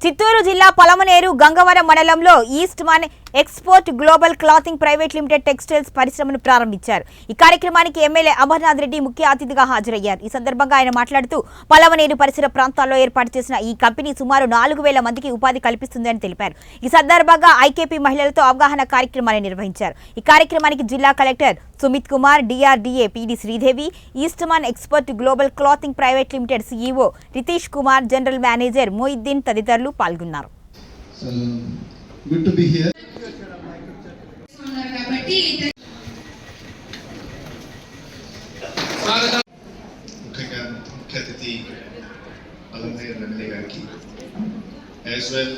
చిత్తూరు జిల్లా పొలమనేరు గంగవరం మండలంలో Eastman export global clothing private limited textiles పరిశ్రమను ప్రారంభించారు. ఈ కార్యక్రమానికి ఎమ్మెల్యే అమర్నాథ్ రెడ్డి ముఖ్య అతిథిగా హాజరయ్యారు. ఈ సందర్భంగా ఆయన మాట్లాడుతూ పలవనేరు పరిసర ప్రాంతాల్లో ఏర్పాటు చేసిన ఈ కంపెనీ సుమారు నాలుగు వేల మందికి ఉపాధి కల్పిస్తుందని తెలిపారు. ఈ సందర్భంగా ఐకేపీ మహిళలతో అవగాహన కార్యక్రమాన్ని నిర్వహించారు. ఈ కార్యక్రమానికి జిల్లా collector Sumit Kumar DRDA PD Sridevi Eastman expert global clothing private limited CEO Ritish Kumar general manager Moiddin తదితరులు పాల్గొన్నారు. So good to be here. ఉన్నారు కాబట్టి ముఖ్యంగా ముఖ్య అతిథి అలంహయ్య ఎమ్మెల్యే గారికి as well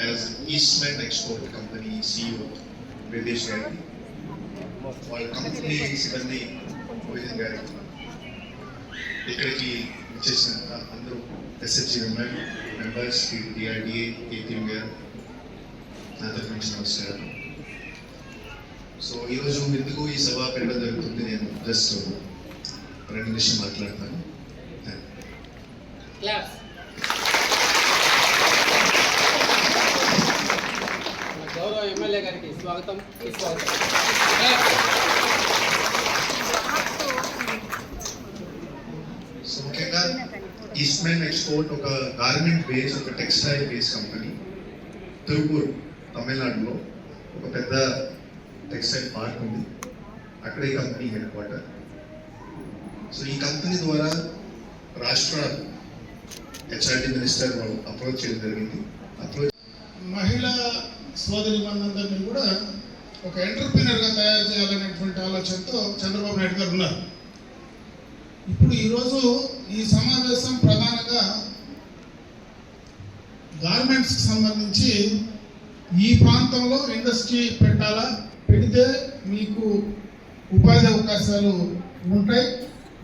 as Eastman export company CEO British గారికి వాళ్ళ కంపెనీ సిబ్బంది మోహిన్ గారికి ఇక్కడికి వచ్చేసిన అందరూ SHG women members DRDA ATM గారు నా తరఫు నుంచి నమస్కారం సో ఈరోజు ఎందుకు ఈ సభ పెట్టడం జరుగుతుంది నేను జస్ట్ రెండు నిమిషం మాట్లాడతాను క్లాప్స్ మన గౌరవ ఎమ్మెల్యే గారికి స్వాగతం సుస్వాగతం క్లాప్స్. సో ముఖ్యంగా ఈస్ట్మెన్ ఎక్స్పోర్ట్ ఒక గార్మెంట్ బేస్ ఒక టెక్స్టైల్ బేస్ కంపెనీ తిరుపూర్ తమిళనాడులో ఒక పెద్ద టెక్స్టైల్ పార్క్ ఉంది. అక్కడ ఈ కంపెనీ హెడ్ క్వార్టర్ సో ఈ కంపెనీ ద్వారా రాష్ట్ర హెచ్ఆర్డి మినిస్టర్ వాళ్ళు అప్రోచ్ చేయడం జరిగింది. అప్రోచ్ మహిళా సోదరి మనందరినీ కూడా ఒక ఎంటర్ప్రీనర్గా తయారు చేయాలనేటువంటి ఆలోచనతో చంద్రబాబు నాయుడు గారు ఉన్నారు. ఇప్పుడు ఈరోజు ఈ సమావేశం ప్రధానంగా గార్మెంట్స్కి సంబంధించి ఈ ప్రాంతంలో ఇండస్ట్రీ పెట్టాలా? పెడితే మీకు ఉపాధి అవకాశాలు ఉంటాయి.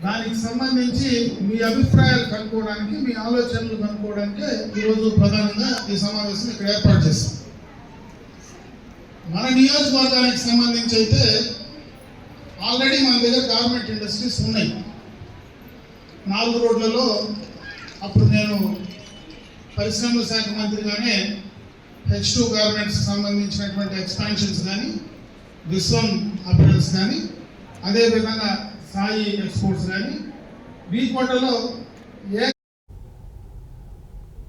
దానికి సంబంధించి మీ అభిప్రాయాలు కనుక్కోవడానికి మీ ఆలోచనలు కనుక్కోవడానికి ఈరోజు ప్రధానంగా ఈ సమావేశం ఇక్కడ ఏర్పాటు చేస్తాం మన నియోజకవర్గానికి సంబంధించి అయితే ఆల్రెడీ మన దగ్గర గార్మెంట్ ఇండస్ట్రీస్ ఉన్నాయి. నాలుగు రోడ్లలో అప్పుడు నేను పరిశ్రమల శాఖ మంత్రిగానే హెచ్ టూ గార్మెంట్స్ సంబంధించినటువంటి ఎక్స్పాన్షన్స్ కానీ విశ్వం అప్రెల్స్ కానీ అదేవిధంగా సాయి ఎక్స్పోర్ట్స్ కానీ వీకోటలో ఏ